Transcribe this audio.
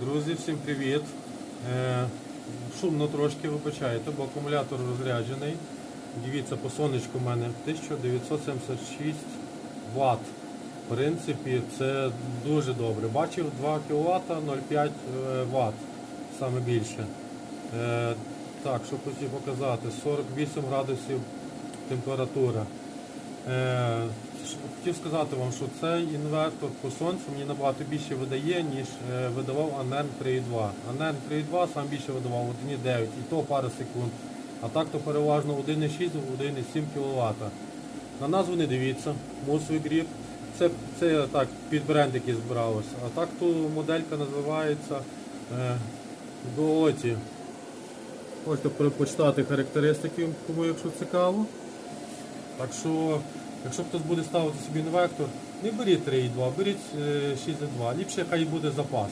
Друзі, всім привіт. Е, шумно трошки вибачаєте, бо акумулятор розряджений. Дивіться, по сонечку в мене 1976 Вт. В принципі, це дуже добре. Бачив 2 кВт 0,5 Вт, саме більше. Е, так, що хотів показати, 48 градусів температура. Е, хотів сказати вам, що цей інвертор по сонцю мені набагато більше видає, ніж е, видавав Анен 3.2. Анен 3.2 сам більше видавав 1.9 і то пару секунд. А так то переважно 1.6, 1.7 кВт. На назву не дивіться, мусовий гріб. Це, це так під бренд який збирався. А так то моделька називається е. Можете пере- почитати характеристики, кому якщо цікаво. Так що, якщо хтось буде ставити собі інвектор, не беріть 3,2, беріть е, 6,2. Ліпше хай буде запас.